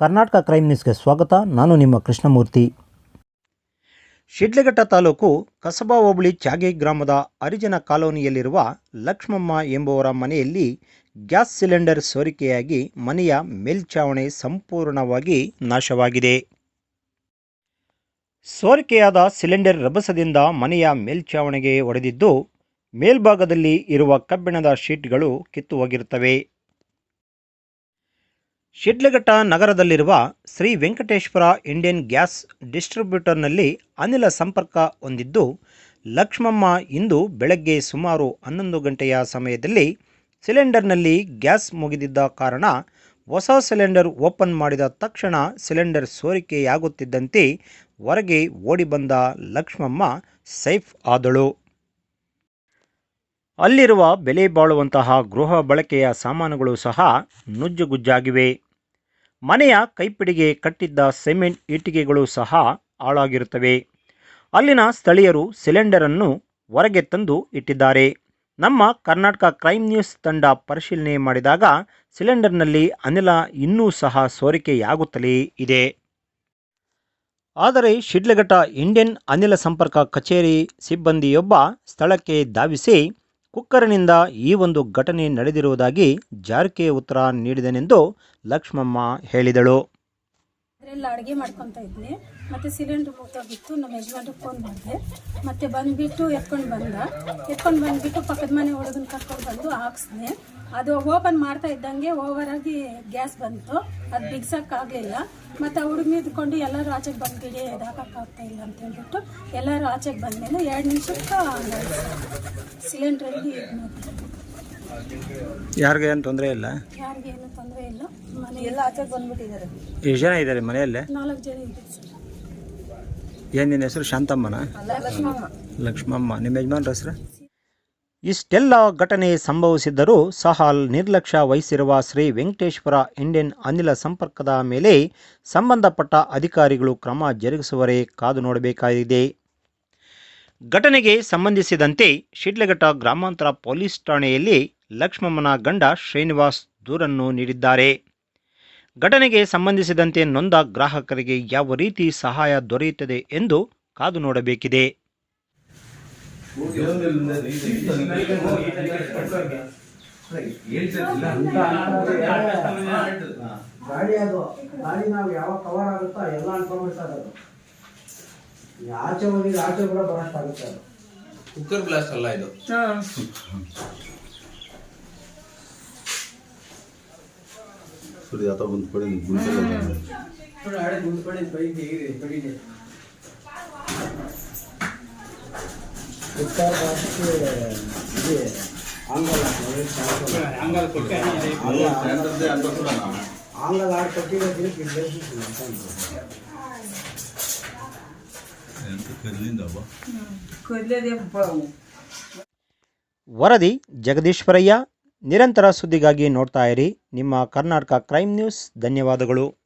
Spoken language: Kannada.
ಕರ್ನಾಟಕ ಕ್ರೈಮ್ ನ್ಯೂಸ್ಗೆ ಸ್ವಾಗತ. ನಾನು ನಿಮ್ಮ ಕೃಷ್ಣಮೂರ್ತಿ. ಶಿಡ್ಲಘಟ್ಟ ತಾಲೂಕು ಕಸಬಾ ಹೋಬಳಿ ಚಾಗೆ ಗ್ರಾಮದ ಹರಿಜನ ಕಾಲೋನಿಯಲ್ಲಿರುವ ಲಕ್ಷ್ಮಮ್ಮ ಎಂಬುವರ ಮನೆಯಲ್ಲಿ ಗ್ಯಾಸ್ ಸಿಲಿಂಡರ್ ಸೋರಿಕೆಯಾಗಿ ಮನೆಯ ಮೇಲ್ಛಾವಣಿ ಸಂಪೂರ್ಣವಾಗಿ ನಾಶವಾಗಿದೆ. ಸೋರಿಕೆಯಾದ ಸಿಲಿಂಡರ್ ರಭಸದಿಂದ ಮನೆಯ ಮೇಲ್ಛಾವಣಿಗೆ ಒಡೆದಿದ್ದು, ಮೇಲ್ಭಾಗದಲ್ಲಿ ಇರುವ ಕಬ್ಬಿಣದ ಶೀಟ್ಗಳು ಕಿತ್ತು ಹೋಗಿರುತ್ತವೆ ಶಿಡ್ಲಘಟ್ಟ ನಗರದಲ್ಲಿರುವ ಶ್ರೀ ವೆಂಕಟೇಶ್ವರ ಇಂಡಿಯನ್ ಗ್ಯಾಸ್ ಡಿಸ್ಟ್ರಿಬ್ಯೂಟರ್ನಲ್ಲಿ ಅನಿಲ ಸಂಪರ್ಕ ಹೊಂದಿದ್ದು, ಲಕ್ಷ್ಮಮ್ಮ ಇಂದು ಬೆಳಗ್ಗೆ ಸುಮಾರು ಹನ್ನೊಂದು ಗಂಟೆಯ ಸಮಯದಲ್ಲಿ ಸಿಲಿಂಡರ್ನಲ್ಲಿ ಗ್ಯಾಸ್ ಮುಗಿದಿದ್ದ ಕಾರಣ ಹೊಸ ಸಿಲಿಂಡರ್ ಓಪನ್ ಮಾಡಿದ ತಕ್ಷಣ ಸಿಲಿಂಡರ್ ಸೋರಿಕೆಯಾಗುತ್ತಿದ್ದಂತೆ ಹೊರಗೆ ಓಡಿಬಂದ ಲಕ್ಷ್ಮಮ್ಮ ಸೇಫ್ ಆದಳು. ಅಲ್ಲಿರುವ ಬೆಲೆ ಬಾಳುವಂತಹ ಗೃಹ ಬಳಕೆಯ ಸಾಮಾನುಗಳು ಸಹ ನುಜ್ಜುಗುಜ್ಜಾಗಿವೆ. ಮನೆಯ ಕೈಪಿಡಿಗೆ ಕಟ್ಟಿದ್ದ ಸಿಮೆಂಟ್ ಇಟ್ಟಿಗೆಗಳು ಸಹ ಹಾಳಾಗಿರುತ್ತವೆ. ಅಲ್ಲಿನ ಸ್ಥಳೀಯರು ಸಿಲಿಂಡರನ್ನು ಹೊರಗೆ ತಂದು ಇಟ್ಟಿದ್ದಾರೆ. ನಮ್ಮ ಕರ್ನಾಟಕ ಕ್ರೈಮ್ ನ್ಯೂಸ್ ತಂಡ ಪರಿಶೀಲನೆ ಮಾಡಿದಾಗ ಸಿಲಿಂಡರ್ನಲ್ಲಿ ಅನಿಲ ಇನ್ನೂ ಸಹ ಸೋರಿಕೆಯಾಗುತ್ತಲೇ ಇದೆ. ಆದರೆ ಶಿಡ್ಲಘಟ್ಟ ಇಂಡಿಯನ್ ಅನಿಲ ಸಂಪರ್ಕ ಕಚೇರಿ ಸಿಬ್ಬಂದಿಯೊಬ್ಬ ಸ್ಥಳಕ್ಕೆ ಧಾವಿಸಿ ಕುಕ್ಕರ್ನಿಂದ ಈ ಒಂದು ಘಟನೆ ನಡೆದಿರುವುದಾಗಿ ಜಾರಕಿಹೊಳಿ ಉತ್ತರ ನೀಡಿದನೆಂದು ಲಕ್ಷ್ಮಮ್ಮ ಹೇಳಿದಳು. ಅದರಲ್ಲಿ ಅಡುಗೆ ಮಾಡ್ಕೊತ ಇದ್ನಿ. ಮತ್ತೆ ಸಿಲಿಂಡರ್ ಮುಗ್ದೋಗಿತ್ತು ನಮ್ಮ ಯಜಮಾನ್ರಿಗೆ ಫೋನ್ ಮಾಡಿದೆ. ಮತ್ತೆ ಬಂದ್ಬಿಟ್ಟು ಎತ್ಕೊಂಡು ಬಂದ. ಎತ್ಕೊಂಡು ಬಂದ್ಬಿಟ್ಟು ಪಕ್ಕದ ಮನೆ ಹುಡುಗನ ಕರ್ಕೊಂಡು ಬಂದು ಹಾಕ್ಸಿದೆ. ಅದು ಓಪನ್ ಮಾಡ್ತಾ ಇದ್ದಂಗೆ ಓವರಾಗಿ ಗ್ಯಾಸ್ ಬಂತು. ಅದು ಬಿಗ್ಸೋಕ್ಕಾಗಲಿಲ್ಲ ಮತ್ತು ಆ ಹುಡುಗನ ಇದ್ಕೊಂಡು ಎಲ್ಲರೂ ಆಚೆಗೆ ಬಂದ್ಬಿಡಿ, ಅದು ಹಾಕೋಕ್ಕಾಗ್ತಾ ಇಲ್ಲ ಅಂತ ಹೇಳ್ಬಿಟ್ಟು ಎಲ್ಲರೂ ಆಚೆಗೆ ಬಂದಮೇಲೆ ಎರಡು ನಿಮಿಷಕ್ಕೆ ಸಿಲಿಂಡ್ರಲ್ಲಿ ಇದು ಮಾಡ್ತಾರೆ ಯಾರಿಗೆ ಏನು ತೊಂದರೆ ಇಲ್ಲ? ಯಾರಿಗೇನು ತೊಂದರೆ ಇಲ್ಲ. ಮನೆ ಎಲ್ಲ ಆಚೆಗೆ ಬಂದ್ಬಿಟ್ಟಿದ್ದಾರೆ. ಎಷ್ಟು ಜನ ಇದ್ದಾರೆ ಮನೆಯಲ್ಲೇ? ನಾಲ್ಕು ಜನ ಇದೆ ಸರ್. ಏನು ನಿನ್ನ ಹೆಸರು? ಶಾಂತಮ್ಮನ? ಲಕ್ಷ್ಮಮ್ಮ. ಲಕ್ಷ್ಮಮ್ಮ. ನಿಮ್ಮ ಯಜಮಾನ್ರ ಹೆಸರು? ಇಷ್ಟೆಲ್ಲ ಘಟನೆ ಸಂಭವಿಸಿದ್ದರೂ ಸಹ ನಿರ್ಲಕ್ಷ್ಯ ವಹಿಸಿರುವ ಶ್ರೀ ವೆಂಕಟೇಶ್ವರ ಇಂಡಿಯನ್ ಅನಿಲ ಸಂಪರ್ಕದ ಮೇಲೆ ಸಂಬಂಧಪಟ್ಟ ಅಧಿಕಾರಿಗಳು ಕ್ರಮ ಜರುಗಿಸುವರೇ ಕಾದು ನೋಡಬೇಕಾಗಿದೆ. ಘಟನೆಗೆ ಸಂಬಂಧಿಸಿದಂತೆ ಶಿಡ್ಲಘಟ್ಟ ಗ್ರಾಮಾಂತರ ಪೊಲೀಸ್ ಠಾಣೆಯಲ್ಲಿ ಲಕ್ಷ್ಮಮ್ಮನ ಗಂಡ ಶ್ರೀನಿವಾಸ್ ದೂರನ್ನು ನೀಡಿದ್ದಾರೆ. ಘಟನೆಗೆ ಸಂಬಂಧಿಸಿದಂತೆ ನೊಂದ ಗ್ರಾಹಕರಿಗೆ ಯಾವ ರೀತಿ ಸಹಾಯ ದೊರೆಯುತ್ತದೆ ಎಂದು ಕಾದು ನೋಡಬೇಕಿದೆ. ಗಾಡಿ ಅದು ಗಾಡಿ ನಾವು ಯಾವಾಗ ಕವರ್ ಆಗುತ್ತೋ ಎಲ್ಲ ಅನ್ಕೊಂಡ್ಬಿಡ್ತಾರೆ ಅದು. ಆಚೆ ಹೋಗಿ ಆಚೆ ಕೂಡ ಬರಷ್ಟಾಗುತ್ತೆ ಅದು. ಕುಕ್ಕರ್ ಗ್ಲಾಸ್ ಅಲ್ಲ ಇದು. ಸರಿ ಆತ ಒಂದು ಕಡೆ ಗುಂಡು ಗುಂಡು ಕಡೆ ಬೈಕ್ ಹೇಗಿದೆ ಕಡಿಮೆ ಉತ್ತರ ಭಾರತಕ್ಕೆ ಇದೆ ಆಂಗಲ್ ಆಂಗಲ್ ಕೊಟ್ಟೆ ಆಂಗಲ್ ಆಡ್ ಕೊಟ್ಟಿರೋದ್ರಿಂದ ಕದಲಿಂದವ ವರದಿ ಜಗದೀಶ್ವರಯ್ಯ ನಿರಂತರ ಸುದ್ದಿಗಾಗಿ ನೋಡ್ತಾ ಇರಿ. ನಿಮ್ಮ ಕರ್ನಾಟಕ ಕ್ರೈಮ್ ನ್ಯೂಸ್. ಧನ್ಯವಾದಗಳು.